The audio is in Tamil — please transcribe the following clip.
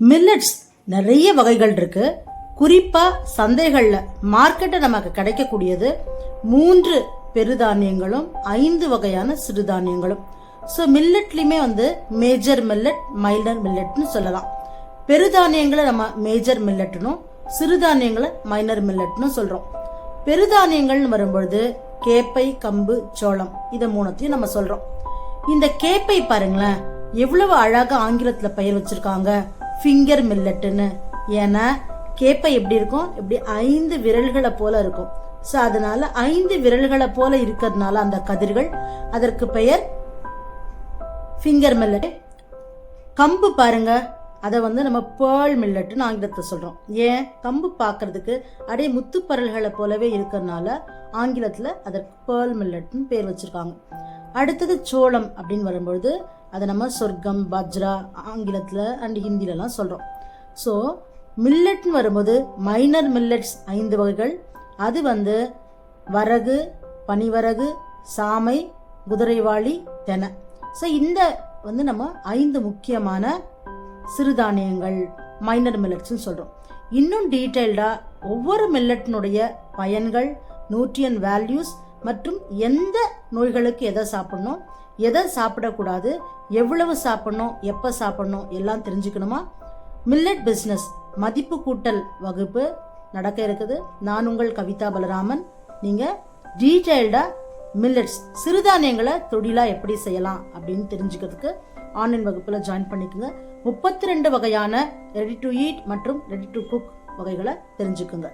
மில்லட்ஸ் நிறைய வகைகள் இருக்கு. குறிப்பாக சந்தைகளில் மார்க்கெட்டை நமக்கு கிடைக்கக்கூடியது மூன்று பெருதானியங்களும் ஐந்து வகையான சிறுதானியங்களும். ஸோ மில்லட்லையுமே வந்து மேஜர் மில்லட் மைனர் மில்லட்னு சொல்லலாம். பெருதானியங்களை நம்ம மேஜர் மில்லட்னும் சிறுதானியங்களை மைனர் மில்லட்னு சொல்கிறோம் பெருதானியங்கள்னு வரும்பொழுது கேப்பை கம்பு சோளம் இதை மூணத்தையும் நம்ம சொல்கிறோம் இந்த கேப்பை பாருங்களேன் எவ்வளவு அழகாக ஆங்கிலத்தில் பெயர் வச்சிருக்காங்க. ஃபிங்கர் மில்லட்டுன்னு ஏன்னா கேப்பை எப்படி இருக்கும்? இப்படி ஐந்து விரல்களை போல இருக்கும். ஸோ அதனால ஐந்து விரல்களை போல இருக்கிறதுனால அந்த கதிர்கள் அதற்கு பெயர் ஃபிங்கர் மில்லட் கம்பு பாருங்க. அதை வந்து நம்ம பேர்ல் மில்லட்னு ஆங்கிலத்தை சொல்கிறோம் ஏன்? கம்பு பார்க்கறதுக்கு அப்படியே முத்துப்பரல்களை போலவே இருக்கிறதுனால ஆங்கிலத்தில் அதற்கு பேர்ல் மில்லட்னு பேர் வச்சுருக்காங்க. அடுத்தது சோளம் அப்படின்னு வரும்பொழுது அதை நம்ம சொர்க்கம் பஜ்ரா ஆங்கிலத்தில் அண்ட் ஹிந்திலலாம் சொல்கிறோம் ஸோ மில்லட்னு வரும்போது மைனர் மில்லட்ஸ் ஐந்து வகைகள். அது வந்து வரகு பனிவரகு சாமை குதிரைவாளி தென. ஸோ இந்த வந்து நம்ம ஐந்து முக்கியமான சிறுதானியங்கள் மைனர் மில்லட்ஸ்னு சொல்கிறோம் இன்னும் டீட்டெயில்டாக ஒவ்வொரு மில்லட்டினுடைய பயன்கள் நியூட்ரியன் வேல்யூஸ் மற்றும் எந்த நோய்களுக்கு எதை சாப்பிடணும் எதை சாப்பிடக்கூடாது எவ்வளவு சாப்பிடணும் எப்போ சாப்பிடணும் எல்லாம் தெரிஞ்சுக்கணுமா? மில்லட் பிஸ்னஸ் மதிப்பு கூட்டல் வகுப்பு நடக்க இருக்குது. நான் உங்கள் கவிதா பலராமன். நீங்கள் டீட்டெயில்டாக மில்லட்ஸ் சிறுதானியங்களை தொழிலாக எப்படி செய்யலாம் அப்படின்னு தெரிஞ்சுக்கிறதுக்கு ஆன்லைன் வகுப்பில் ஜாயின் பண்ணிக்கோங்க. முப்பத்தி ரெண்டு வகையான ரெடி டு ஈட் மற்றும் ரெடி டு குக் வகைகளை தெரிஞ்சுக்குங்க.